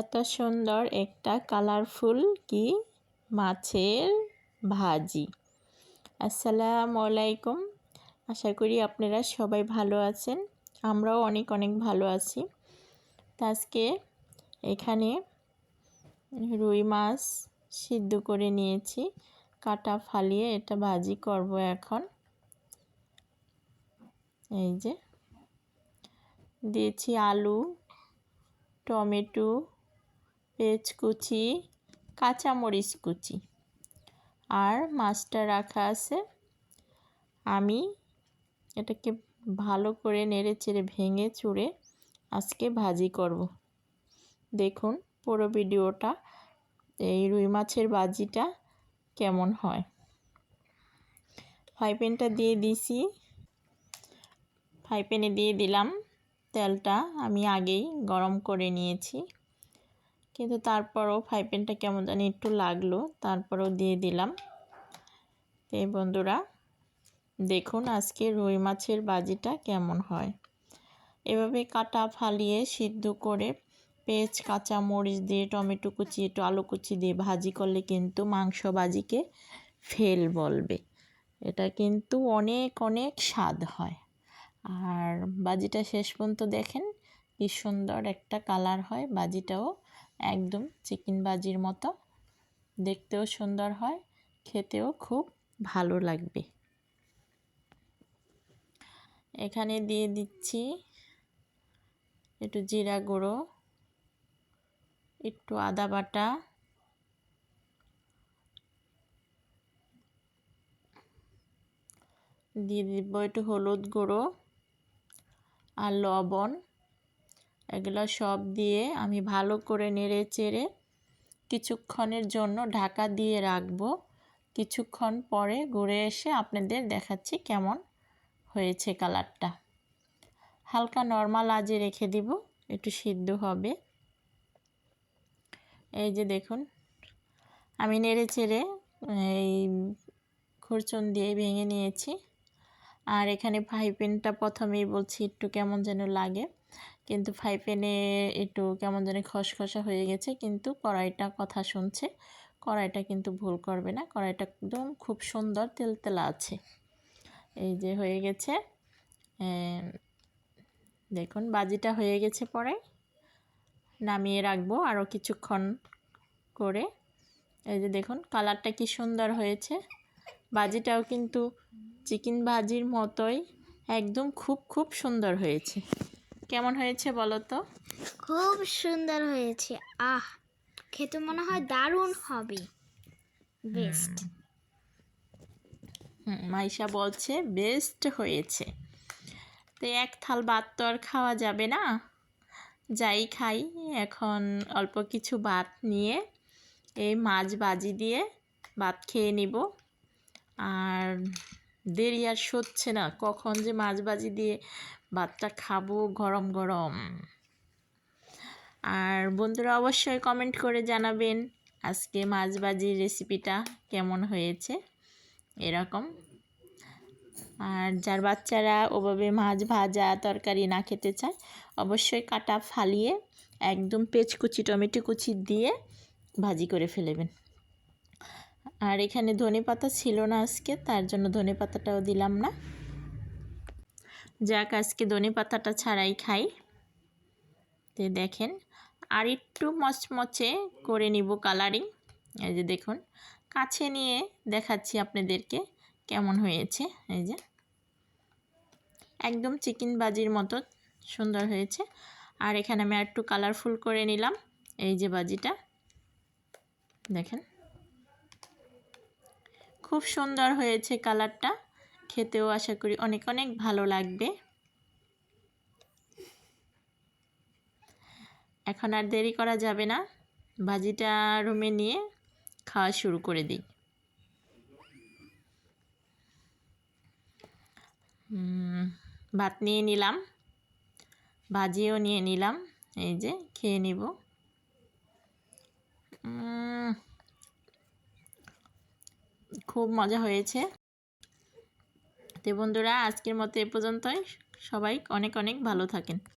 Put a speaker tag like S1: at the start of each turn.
S1: এত সুন্দর একটা কালারফুল কি? মাছের ভাজি। আসসালামু আলাইকুম। আশা করি আপনারা সবাই ভালো আছেন। আমরাও অনেক অনেক ভালো আছি। আজকে এখানে রুই মাছ সিদ্ধ করে নিয়েছি। কাটা ফালিয়ে এটা ভাজি করব এখন। এই যে দিয়েছি আলু, টমেটো পেঁয়াজ কুচি, কাঁচামরিচ কুচি। আর মাছটা রাখা আছে। আমি এটাকে ভালো করে নেড়ে চেড়ে ভেঙে চুড়ে আজকে ভাজি করব। দেখুন পুরো ভিডিওটা, এই রুই মাছের ভাজিটা কেমন হয়। ফ্রাই প্যানটা দিয়ে দিছি। ফ্রাই প্যানে দিয়ে দিলাম তেলটা। আমি আগেই গরম করে নিয়েছি। কিন্তু তারপরও ফ্রাই প্যানটা কেমন জানি একটু লাগল, তারপরও দিয়ে দিলাম। এই বন্ধুরা, দেখুন আজকে রুই মাছের বাজিটা কেমন হয়। এভাবে কাটা, ফালিয়ে, সিদ্ধ করে পেঁয়াজ কাঁচা মরিচ দিয়ে, টমেটো কুচি, একটু আলু কুচি দিয়ে ভাজি করলে কিন্তু মাংস বাজিকে ফেল বলবে। এটা কিন্তু অনেক অনেক স্বাদ হয়। আর বাজিটা শেষ পর্যন্ত দেখেন কি সুন্দর একটা কালার হয়, বাজিটাও একদম চিকেন বাজির মতো। দেখতেও সুন্দর হয়, খেতেও খুব ভালো লাগবে। এখানে দিয়ে দিচ্ছি একটু জিরা গুঁড়ো, একটু আদা বাটা, দিয়ে দিব একটু হলুদ গুঁড়ো আর লবণ। এগুলো সব দিয়ে আমি ভালো করে নেড়ে চেড়ে কিছুক্ষণের জন্য ঢাকা দিয়ে রাখব। কিছুক্ষণ পরে ঘুরে এসে আপনাদের দেখাচ্ছি কেমন হয়েছে কালারটা। হালকা নর্মাল আজে রেখে দিব, একটু সিদ্ধ হবে। এই যে দেখুন, আমি নেড়ে চেড়ে, এই খুরচন দিয়ে ভেঙে নিয়েছি। আর এখানে ফ্রাই প্রথমেই বলছি একটু কেমন যেন লাগে। কিন্তু ফ্রাই প্যানে একটু কেমন যেন খসখসা হয়ে গেছে, কিন্তু কড়াইটা কথা শুনছে। কড়াইটা কিন্তু ভুল করবে না, কড়াইটা একদম খুব সুন্দর তেলতেলা আছে। এই যে হয়ে গেছে দেখুন বাজিটা হয়ে গেছে পরে। নামিয়ে রাখব আরও কিছুক্ষণ করে। এই যে দেখুন কালারটা কি সুন্দর হয়েছে। বাজিটাও কিন্তু চিকেন ভাজির মতোই, একদম খুব খুব সুন্দর হয়েছে। কেমন হয়েছে বলো তো?
S2: খুব সুন্দর হয়েছে। আহ খেতে মনে হয় দারুণ হবে। বেস্ট
S1: হুম মাইশা বলছে বেস্ট হয়েছে। তো এক থাল ভাত তো আর খাওয়া যাবে না। যাই খাই এখন অল্প কিছু ভাত নিয়ে এই মাছ বাজি দিয়ে ভাত খেয়ে নিব। আর দেরি আর সচ্ছে না। কখন যে মাছ বাজি দিয়ে ভাতটা খাব গরম গরম। আর বন্ধুরা অবশ্যই কমেন্ট করে জানাবেন আজকে মাছ বাজির রেসিপিটা কেমন হয়েছে। এরকম। আর যার বাচ্চারা ওভাবে মাছ ভাজা তরকারি না খেতে চায়, অবশ্যই কাটা ফালিয়ে একদম পেঁচ কুচি টমেটো কুচি দিয়ে ভাজি করে ফেলেবেন। আর এখানে ধনে পাতা ছিল না আজকে, তার জন্য ধনে পাতাটাও দিলাম না। যাক, আজকে ধনে পাতাটা ছাড়াই খাই। তো দেখেন, আর একটু মচমচে করে নিব কালারিং এই যে দেখুন, কাছে নিয়ে দেখাচ্ছি আপনাদেরকে কেমন হয়েছে। এই যে, একদম চিকেন বাজির মতো সুন্দর হয়েছে। আর এখানে আমি আর একটু কালারফুল করে নিলাম, এই যে বাজিটা। দেখেন খুব সুন্দর হয়েছে কালারটা। খেতেও আশা করি অনেক অনেক ভালো লাগবে। এখন আর দেরি করা যাবে না। ভাজিটা রুমে নিয়ে খাওয়া শুরু করে দিই। ভাত নিয়ে নিলাম। ভাজিও নিয়ে নিলাম। এই যে, খেয়ে নিব। খুব মজা হয়েছে। তো বন্ধুরা আজকের মতো এ পর্যন্তই। সবাই অনেক অনেক ভালো থাকেন।